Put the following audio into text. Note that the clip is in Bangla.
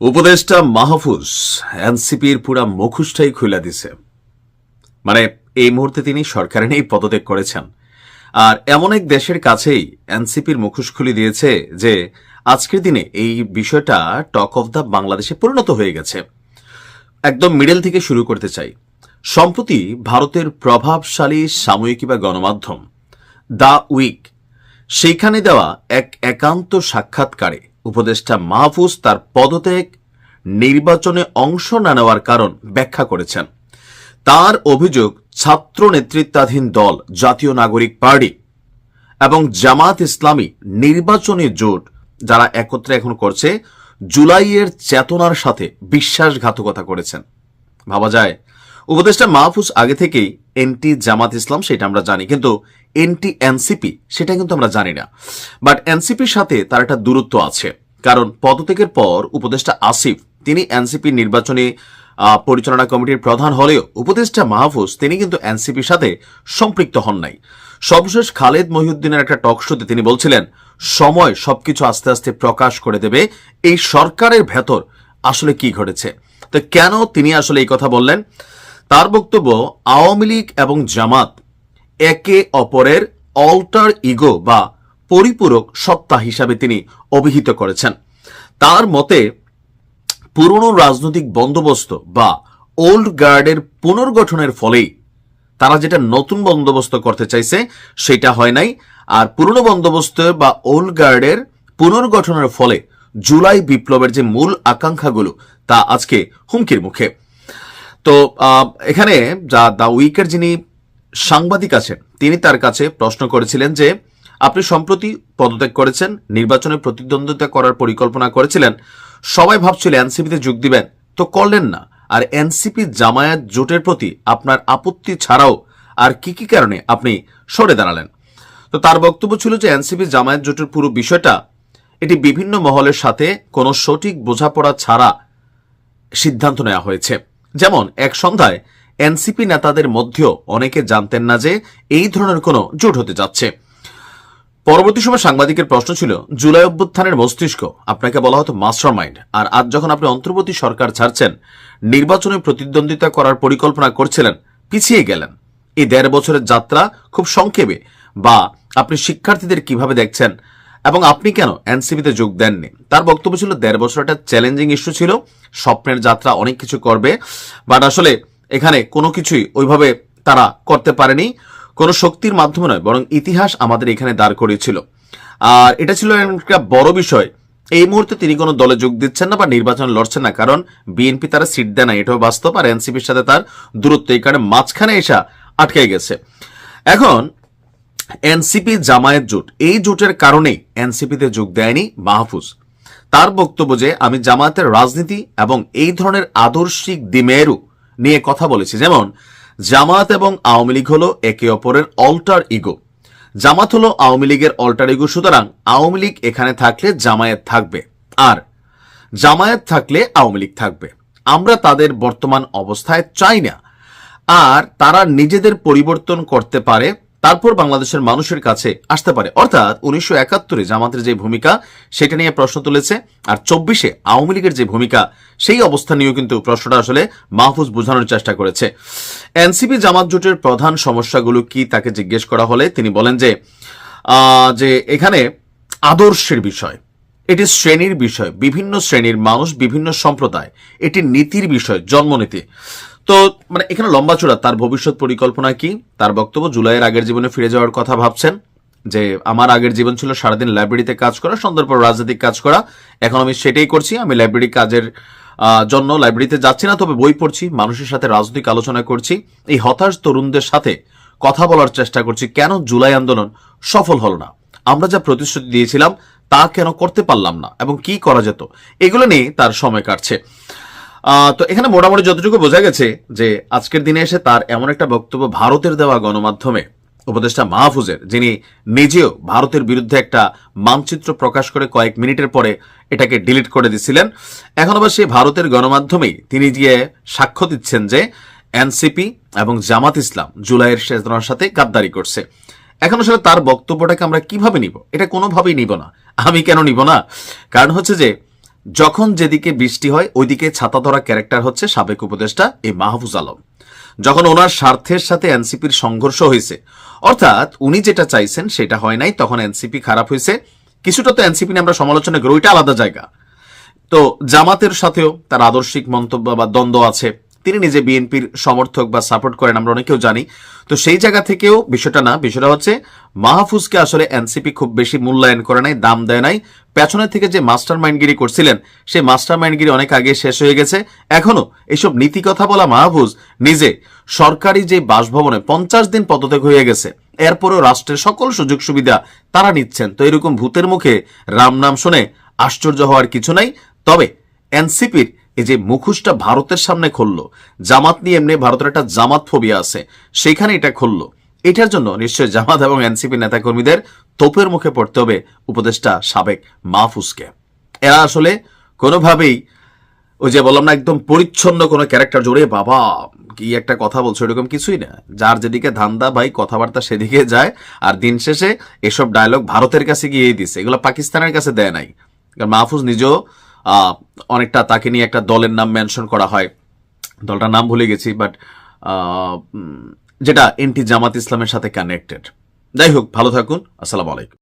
উপদেষ্টা মাহফুজ এনসিপির পুরা মুখোশটাই খুলে দিছে। মানে এই মুহূর্তে তিনি সরকারে নেই, পদত্যাগ করেছেন। আর এমন এক দেশের কাছেই এনসিপির মুখোশ খুলে দিয়েছে যে, আজকের দিনে এই বিষয়টা টক অফ দ্য বাংলাদেশে পরিণত হয়ে গেছে। একদম মিডল থেকে শুরু করতে চাই। সম্প্রতি ভারতের প্রভাবশালী সাময়িকী বা গণমাধ্যম দ্য উইক, সেইখানে দেওয়া এক একান্ত সাক্ষাৎকারে উপদেষ্টা মাহফুজ তার পদত্যাগ নির্বাচনে অংশ না নেওয়ার কারণ ব্যাখ্যা করেছেন। তার অভিযোগ ছাত্র নেতৃত্বাধীন দল, জাতীয় নাগরিক পার্টি এবং জামাত ইসলামী নির্বাচনী জোট যারা একত্রে এখন করছে, জুলাইয়ের চেতনার সাথে বিশ্বাসঘাতকতা করেছেন। ভাবা যায়, উপদেষ্টা মাহফুজ আগে থেকেই এনটি জামাত ইসলাম, সেটা আমরা জানি, কিন্তু এনটি এনসিপি সেটা কিন্তু আমরা জানি না। বাট এনসিপির সাথে তার একটা দূরত্ব আছে। কারণ পদত্যাগের পর উপদেষ্টা আসিফ, তিনি এনসিপি নির্বাচনী পরিচালনা কমিটির প্রধান হলেও উপদেষ্টা মাহফুজ, তিনি কিন্তু এনসিপির সাথে সম্পৃক্ত হন নাই। সর্বশেষ খালেদ মহিউদ্দিনের একটা টক শোতে তিনি বলছিলেন, সময় সবকিছু আস্তে আস্তে প্রকাশ করে দেবে। এই সরকারের ভেতর আসলে কি ঘটেছে? তো কেন তিনি আসলে এই কথা বললেন? তার বক্তব্য আওয়ামী লীগ এবং জামাত একে অপরের অল্টার ইগো বা পরিপূরক সত্তা হিসাবে তিনি অভিহিত করেছেন। তার মতে, পুরনো রাজনৈতিক বন্দোবস্ত বা ওল্ড গার্ডের পুনর্গঠনের ফলেই তারা যেটা নতুন বন্দোবস্ত করতে চাইছে, সেটা হয় নাই। আর পুরনো বন্দোবস্ত বা ওল্ড গার্ডের পুনর্গঠনের ফলে জুলাই বিপ্লবের যে মূল আকাঙ্ক্ষাগুলো, তা আজকে হুমকির মুখে। তো এখানে যা দ্য উইকের যিনি সাংবাদিক আছেন। তিনি তার কাছে প্রশ্ন করেছিলেন যে, আপনি সম্প্রতি পদত্যাগ করেছেন, নির্বাচনে প্রতিদ্বন্দ্বিতা করার পরিকল্পনা করেছিলেন, সবাই ভাবছিল এনসিপিতে যোগ দিবেন, তো করলেন না। আর এনসিপি জামায়াত জোটের প্রতি আপনার আপত্তি ছাড়াও আর কি কি কারণে আপনি সরে দাঁড়ালেন? তো তার বক্তব্য ছিল যে, এনসিপি জামায়াত জোটের পুরো বিষয়টা এটি বিভিন্ন মহলের সাথে কোনো সঠিক বোঝাপড়া ছাড়া সিদ্ধান্ত নেওয়া হয়েছে। যেমন, এক সন্ধ্যায় এনসিপি নেতাদের মধ্যেও অনেকে জানতেন না যে এই ধরনের কোনো জোট হতে যাচ্ছে। পরবর্তী সময় সাংবাদিকের প্রশ্ন ছিল, জুলাই অভ্যুত্থানের মস্তিষ্ক, আপনাকে বলা হতো মাস্টার মাইন্ড আর আজ যখন আপনি অন্তর্বর্তী সরকার ছাড়ছেন, নির্বাচনে প্রতিদ্বন্দ্বিতা করার পরিকল্পনা করছিলেন, পিছিয়ে গেলেন। এই দেড় বছরের যাত্রা খুব সংক্ষেপে, বা আপনি শিক্ষার্থীদের কীভাবে দেখছেন, এবং আপনি কেন এনসিপিতে যোগ দেননি? তার বক্তব্য ছিল, দেড় বছর একটা চ্যালেঞ্জিং ইস্যু ছিল, স্বপ্নের যাত্রা অনেক কিছু করবে বাট আসলে এখানে কোনো কিছুই ওইভাবে তারা করতে পারেনি, কোনো শক্তির মাধ্যমে নয়, বরং ইতিহাস আমাদের এখানে দাঁড় করিয়েছিল। আর এটা ছিল একটা বড় বিষয়। এই মুহূর্তে তিনি কোনো দলে যোগ দিচ্ছেন না বা নির্বাচন লড়ছেন না, কারণ বিএনপি তারা সিট দেয় না, এটাও বাস্তব, আর এনসিপির সাথে তার দূরত্ব এই কারণে মাঝখানে এসা আটকে গেছে। এখন এনসিপি জামায়াত জোট, এই জোটের কারণেই এনসিপিতে যোগ দেয়নি মাহফুজ। তার বক্তব্য যে, আমি জামায়াতের রাজনীতি এবং এই ধরনের আদর্শিক দিমেরু নিয়ে কথা বলেছি। যেমন জামাত এবং আওয়ামী লীগ হলো একে অপরের অল্টার ইগো জামাত হলো আওয়ামী লীগের অল্টার ইগো সুতরাং আওয়ামী লীগ এখানে থাকলে জামায়াত থাকবে। আর, জামায়াত থাকলে আওয়ামী লীগ থাকবে। আমরা তাদের বর্তমান অবস্থায় চাই না। আর তারা নিজেদের পরিবর্তন করতে পারে তারপর বাংলাদেশের মানুষের কাছে আসতে পারে। অর্থাৎ উনিশশো একাত্তরে জামাতের যে ভূমিকা, সেটা নিয়ে প্রশ্ন তুলেছে, আর চব্বিশে আওয়ামী লীগের যে ভূমিকা, সেই অবস্থা নিয়েও কিন্তু প্রশ্নটা আসলে মাহফুজ বোঝানোর চেষ্টা করেছে। এনসিপি জামাত জোটের প্রধান সমস্যাগুলো কি তাকে জিজ্ঞেস করা হলে তিনি বলেন যে যে এখানে আদর্শের বিষয়, এটি শ্রেণির বিষয়, বিভিন্ন শ্রেণির মানুষ, বিভিন্ন সম্প্রদায়, এটি নীতির বিষয়, জন্মনীতি। তো মানে এখানে লম্বা চূড়া, তার ভবিষ্যৎ পরিকল্পনা কি? তার বক্তব্য, জুলাইয়ের আগের জীবনে ফিরে যাওয়ার কথা ভাবছেন। যে আমার আগের জীবন ছিল সারাদিন লাইব্রেরিতে কাজ করা, সন্ধ্যার পর রাজনৈতিক কাজ করা। এখন আমি সেটাই করছি, আমি লাইব্রেরি কাজের জন্য লাইব্রেরিতে যাচ্ছি না, তবে বই পড়ছি, মানুষের সাথে রাজনৈতিক আলোচনা করছি। এই হতাশ তরুণদের সাথে কথা বলার চেষ্টা করছি, কেন জুলাই আন্দোলন সফল হল না? আমরা যা প্রতিশ্রুতি দিয়েছিলাম, তা কেন করতে পারলাম না? এবং কি করা যেত? এগুলো নিয়ে তার সময় কাটছে। তো এখানে মোটামুটি যতটুকু বোঝা গেছে যে আজকের দিনে এসে তার এমন একটা বক্তব্য ভারতের দেওয়া গণমাধ্যমে উপদেষ্টা মাহফুজের, যিনি নিজেও ভারতের বিরুদ্ধে একটা মানচিত্র প্রকাশ করে কয়েক মিনিটের পরে এটাকে ডিলিট করে দিছিলেন। এখন আবার সেই ভারতের গণমাধ্যমেই তিনি গিয়ে সাক্ষ্য দিচ্ছেন যে এনসিপি এবং জামাত ইসলাম জুলাইয়ের চেতনার সাথে গাদ্দারি করছে। এখন আসলে তার বক্তব্যটাকে আমরা কীভাবে নিব? এটা কোনোভাবেই নিব না। আমি কেন নিব না? কারণ হচ্ছে যে যখন যেদিকে বৃষ্টি হয়, ওইদিকে ছাতা ধরা ক্যারেক্টার হচ্ছে সাবেক উপদেষ্টা এই মাহফুজ আলম। যখন ওনার স্বার্থের সাথে এনসিপির সংঘর্ষ হয়েছে, অর্থাৎ উনি যেটা চাইছেন সেটা হয় নাই, তখন এনসিপি খারাপ হয়েছে। কিছুটা তো এনসিপি নিয়ে আমরা সমালোচনা করি, ওইটা আলাদা জায়গা। তো জামাতের সাথেও তার আদর্শিক মন্তব্য বা দ্বন্দ্ব আছে। তিনি নিজে বিএনপির সমর্থক বা সাপোর্ট করেন, আমরা অনেকেও জানি। তো সেই জায়গা থেকেও বিষয়টা না, বিষয়টা হচ্ছে মাহফুজকে আসলে এনসিপি খুব বেশি মূল্যায়ন করে নাই, দাম দেয় নাই। পেছনের থেকে যে মাস্টার মাইন্ডগিরি করছিলেন, সেই মাস্টার মাইন্ডগিরি অনেক আগে শেষ হয়ে গেছে। এখনও এইসব নীতি কথা বলা মাহফুজ নিজে সরকারি যে বাসভবনে পঞ্চাশ দিন পদত্যাগ হয়ে গেছে। এরপরেও রাষ্ট্রের সকল সুযোগ সুবিধা তারা নিচ্ছেন। তো এরকম ভূতের মুখে রাম নাম শুনে আশ্চর্য হওয়ার কিছু নাই। তবে এনসিপির এই যে মুখোশটা ভারতের সামনে খুললো, জামাত নিয়ে এমনি ভারতের একটা জামাত ফোবিয়া আছে, সেখানে এটা খুললো। এটার জন্য নিশ্চয় জামাত এবং এনসিপি নেতাকর্মীদের তোপের মুখে পড়তে হবে উপদেষ্টা সাবেক মাহফুজকে। এরা আসলে কোনোভাবেই ওই যে বললাম না, একদম পরিচ্ছন্ন কোনো ক্যারেক্টার জোরে, বাবা, কি একটা কথা বলছো? এরকম কিছুই না। যার যেদিকে ধান্দা ভাই কথাবার্তা সেদিকে যায়, আর দিন শেষে এসব ডায়লগ ভারতের কাছে গিয়েই দিছে। এগুলো পাকিস্তানের কাছে দেয় নাই। কারণ মাহফুজ নিজেও অনেকটা তাকে নিয়ে একটা দলের নাম মেনশন করা হয়। দলটার নাম ভুলে গেছি বাট যেটা এনটি জামাত ইসলামের সাথে কানেক্টেড যাই হোক ভালো থাকুন আসসালামু আলাইকুম।